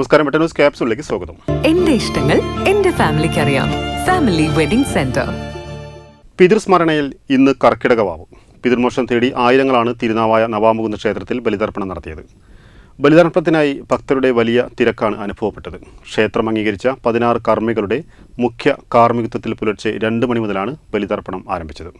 നമസ്കാരം ന്യൂസ് ക്യാപ്സിലേക്ക് സ്വാഗതം. എന്റെ ഇഷ്ടങ്ങൾ എന്റെ ഫാമിലിക്ക് അറിയാം ഫാമിലി വെഡിംഗ് സെന്റർ. പിതൃസ്മരണയിൽ ഇന്ന് കർക്കിടകവാവ്. പിതൃമോക്ഷം തേടി ആയിരങ്ങളാണ് തിരുനാവായ നവാമുകുന്ന ക്ഷേത്രത്തിൽ ബലിതർപ്പണം നടത്തിയത്. ബലിതർപ്പണത്തിനായി ഭക്തരുടെ വലിയ തിരക്കാണ് അനുഭവപ്പെട്ടത്. ക്ഷേത്രം അംഗീകരിച്ച പതിനാറ് കർമ്മികളുടെ മുഖ്യ കാർമ്മികത്വത്തിൽ പുലർച്ചെ രണ്ട് മണി മുതലാണ് ബലിതർപ്പണം ആരംഭിച്ചത്.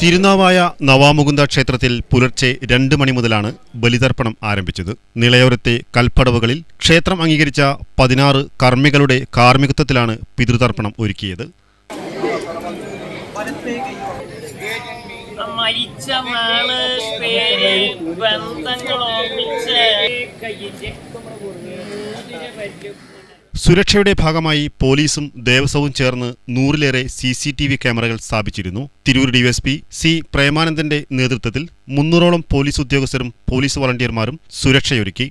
തിരുനാവായ നവാമുകുന്ദ ക്ഷേത്രത്തിൽ പുലർച്ചെ രണ്ട് മണി മുതലാണ് ബലിതർപ്പണം ആരംഭിച്ചത്. നിളയോരത്തെ കൽപ്പടവുകളിൽ ക്ഷേത്രം അംഗീകരിച്ച പതിനാറ് കർമ്മികളുടെ കാർമ്മികത്വത്തിലാണ് പിതൃതർപ്പണം ഒരുക്കിയത്. ബന്ധങ്ങൾ സുരക്ഷയുടെ ഭാഗമായി പോലീസും ദേവസ്വവും ചേർന്ന് നൂറിലേറെ സി സി ടി വി ക്യാമറകൾ സ്ഥാപിച്ചിരുന്നു. തിരൂർ ഡിവൈഎസ്പി സി പ്രേമാനന്ദന്റെ നേതൃത്വത്തിൽ മുന്നൂറോളം പോലീസ് ഉദ്യോഗസ്ഥരും പോലീസ് വളണ്ടിയർമാരും സുരക്ഷയൊരുക്കി.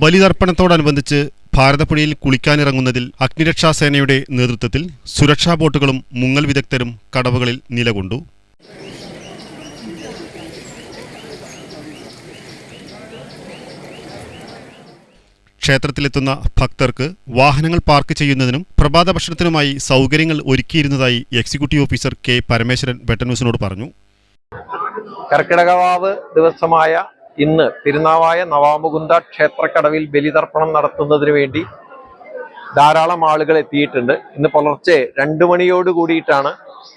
ബലിതർപ്പണത്തോടനുബന്ധിച്ച് ഭാരതപ്പുഴയിൽ കുളിക്കാനിറങ്ങുന്നതിൽ അഗ്നിരക്ഷാസേനയുടെ നേതൃത്വത്തിൽ സുരക്ഷാ ബോട്ടുകളും മുങ്ങൽ വിദഗ്ധരും കടവുകളിൽ നിലകൊണ്ടു. ക്ഷേത്രത്തിലെത്തുന്ന ഭക്തർക്ക് വാഹനങ്ങൾ പാർക്ക് ചെയ്യുന്നതിനും പ്രഭാത ഭക്ഷണത്തിനുമായി സൗകര്യങ്ങൾ ഒരുക്കിയിരുന്നതായി എക്സിക്യൂട്ടീവ് ഓഫീസർ കെ പരമേശ്വരൻ വെട്ടന്യൂസിനോട് പറഞ്ഞു. കർക്കിടകവാവ് ദിവസമായ ഇന്ന് തിരുനാവായ നവാമുകുന്ദ ക്ഷേത്രക്കടവിൽ ബലിതർപ്പണം നടത്തുന്നതിന് വേണ്ടി ധാരാളം ആളുകൾ എത്തിയിട്ടുണ്ട്. ഇന്ന് പുലർച്ചെ രണ്ടു മണിയോട് കൂടിയിട്ടാണ്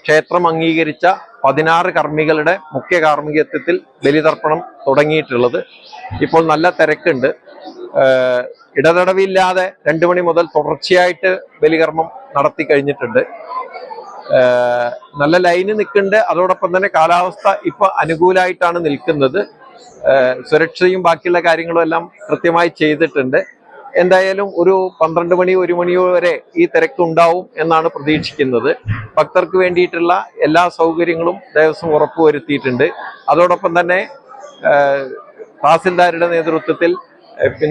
ക്ഷേത്രം അംഗീകരിച്ച പതിനാറ് കർമ്മികളുടെ മുഖ്യ കാർമ്മികത്വത്തിൽ ബലിതർപ്പണം തുടങ്ങിയിട്ടുള്ളത്. ഇപ്പോൾ നല്ല തിരക്കുണ്ട്. ഇടതടവില്ലാതെ രണ്ടു മണി മുതൽ തുടർച്ചയായിട്ട് ബലികർമ്മം നടത്തി കഴിഞ്ഞിട്ടുണ്ട്. നല്ല ലൈന് നിൽക്കുന്നുണ്ട്. അതോടൊപ്പം തന്നെ കാലാവസ്ഥ ഇപ്പൊ അനുകൂലമായിട്ടാണ് നിൽക്കുന്നത്. സുരക്ഷയും ബാക്കിയുള്ള കാര്യങ്ങളും എല്ലാം കൃത്യമായി ചെയ്തിട്ടുണ്ട്. എന്തായാലും ഒരു പന്ത്രണ്ട് മണി ഒരു മണി വരെ ഈ തിരക്ക് ഉണ്ടാവും എന്നാണ് പ്രതീക്ഷിക്കുന്നത്. ഭക്തർക്ക് വേണ്ടിയിട്ടുള്ള എല്ലാ സൗകര്യങ്ങളും ദേവസ്വം ഉറപ്പുവരുത്തിയിട്ടുണ്ട്. അതോടൊപ്പം തന്നെ തഹസിൽദാരുടെ നേതൃത്വത്തിൽ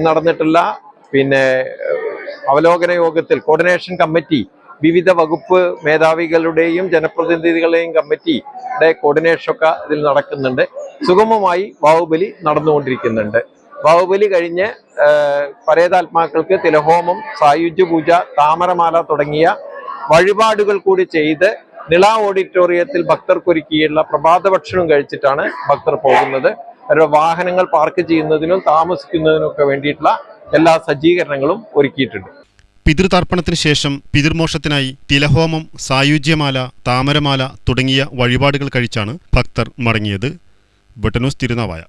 നടന്നിട്ടുള്ള പിന്നെ അവലോകന യോഗത്തിൽ കോർഡിനേഷൻ കമ്മിറ്റി വിവിധ വകുപ്പ് മേധാവികളുടെയും ജനപ്രതിനിധികളുടെയും കമ്മിറ്റിയുടെ കോർഡിനേഷനൊക്കെ ഇതിൽ നടക്കുന്നുണ്ട്. സുഗമമായി ബാഹുബലി നടന്നുകൊണ്ടിരിക്കുന്നുണ്ട്. ബാഹുബലി കഴിഞ്ഞ് പരേതാത്മാക്കൾക്ക് തിലഹോമം സായുജ്യ പൂജ താമരമാല തുടങ്ങിയ വഴിപാടുകൾ കൂടി ചെയ്ത് നിള ഓഡിറ്റോറിയത്തിൽ ഭക്തർക്കൊരുക്കിയുള്ള പ്രഭാത ഭക്ഷണം കഴിച്ചിട്ടാണ് ഭക്തർ പോകുന്നത്. അവരുടെ വാഹനങ്ങൾ പാർക്ക് ചെയ്യുന്നതിനും താമസിക്കുന്നതിനും ഒക്കെ വേണ്ടിയിട്ടുള്ള എല്ലാ സജ്ജീകരണങ്ങളും ഒരുക്കിയിട്ടുണ്ട്. പിതൃതർപ്പണത്തിന് ശേഷം പിതൃമോക്ഷത്തിനായി തിലഹോമം സായുജ്യമാല താമരമാല തുടങ്ങിയ വഴിപാടുകൾ കഴിച്ചാണ് ഭക്തർ മടങ്ങിയത്. ബട്ടനൂസ് തിരുനാവായ